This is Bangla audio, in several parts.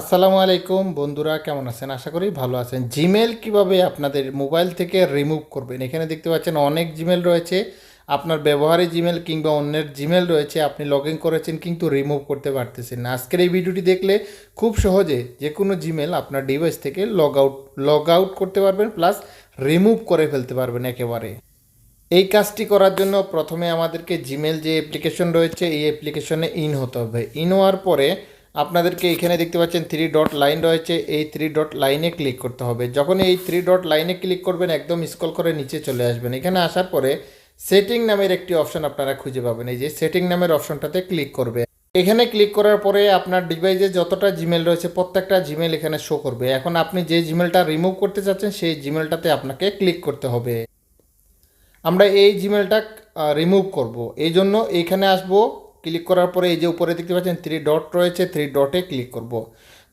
আসসালামু আলাইকুম বন্ধুরা, কেমন আছেন? আশা করি ভালো আছেন। জিমেল কীভাবে আপনাদের মোবাইল থেকে রিমুভ করবেন? এখানে দেখতে পাচ্ছেন অনেক জিমেল রয়েছে। আপনার ব্যবহারে জিমেল কিংবা অন্যের জিমেল রয়েছে। আপনি লগ ইন করেছেন কিন্তু রিমুভ করতে পারতেছেন না। আজকের এই ভিডিওটি দেখলে খুব সহজে যে কোনো জিমেল আপনার ডিভাইস থেকে লগ আউট লগ আউট করতে পারবেন প্লাস রিমুভ করে ফেলতে পারবেন একেবারে। এই কাজটি করার জন্য প্রথমে আমাদেরকে জিমেল যে অ্যাপ্লিকেশন রয়েছে, এই অ্যাপ্লিকেশনে ইন হতে হবে। ইন হওয়ার পরে আপনাদেরকে এখানে দেখতে পাচ্ছেন থ্রি ডট লাইন রয়েছে। এই থ্রি ডট লাইনে ক্লিক করতে হবে। যখন এই থ্রি ডট লাইনে ক্লিক করবেন, একদম স্ক্রল করে নিচে চলে আসবেন। এখানে আসার পরে সেটিং নামের একটি অপশন আপনারা খুঁজে পাবেন। এই যে সেটিং নামের অপশনটাতে ক্লিক করবে। এখানে ক্লিক করার পরে আপনার ডিভাইসে যতটা জিমেল রয়েছে, প্রত্যেকটা জিমেল এখানে শো করবে। এখন আপনি যে জিমেলটা রিমুভ করতে চাচ্ছেন, সেই জিমেলটাতে আপনাকে ক্লিক করতে হবে। আমরা এই জিমেলটা রিমুভ করব। এই জন্য এইখানে আসব। ক্লিক করার পরে এই যে উপরে দেখতে পাচ্ছেন থ্রি ডট রয়েছে থ্রি ডটে ক্লিক করব।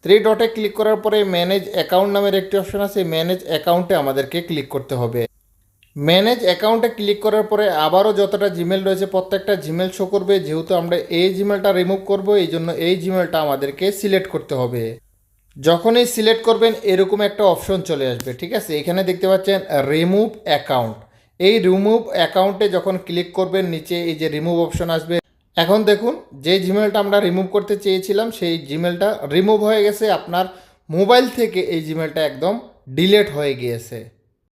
থ্রি ডটে ক্লিক করার পরে ম্যানেজ অ্যাকাউন্ট নামের একটি অপশন আছে ম্যানেজ অ্যাকাউন্টে আমাদেরকে ক্লিক করতে হবে। ম্যানেজ অ্যাকাউন্টে ক্লিক করার পরে আবারও যতটা জিমেল রয়েছে, প্রত্যেকটা জিমেল শো করবে। যেহেতু আমরা এই জিমেলটা রিমুভ করব, এই জন্য এই জিমেলটা আমাদেরকে সিলেক্ট করতে হবে। যখনই সিলেক্ট করবেন, এরকম একটা অপশন চলে আসবে, ঠিক আছে? এখানে দেখতে পাচ্ছেন রিমুভ অ্যাকাউন্ট এই রিমুভ অ্যাকাউন্টে যখন ক্লিক করবেন, নিচে এই যে রিমুভ অপশন আসবে এখন দেখুন, যে জিমেলটা আমরা রিমুভ করতে চেয়েছিলাম, সেই জিমেলটা রিমুভ হয়ে গেছে। আপনার মোবাইল থেকে এই জিমেলটা একদম ডিলেট হয়ে গিয়েছে।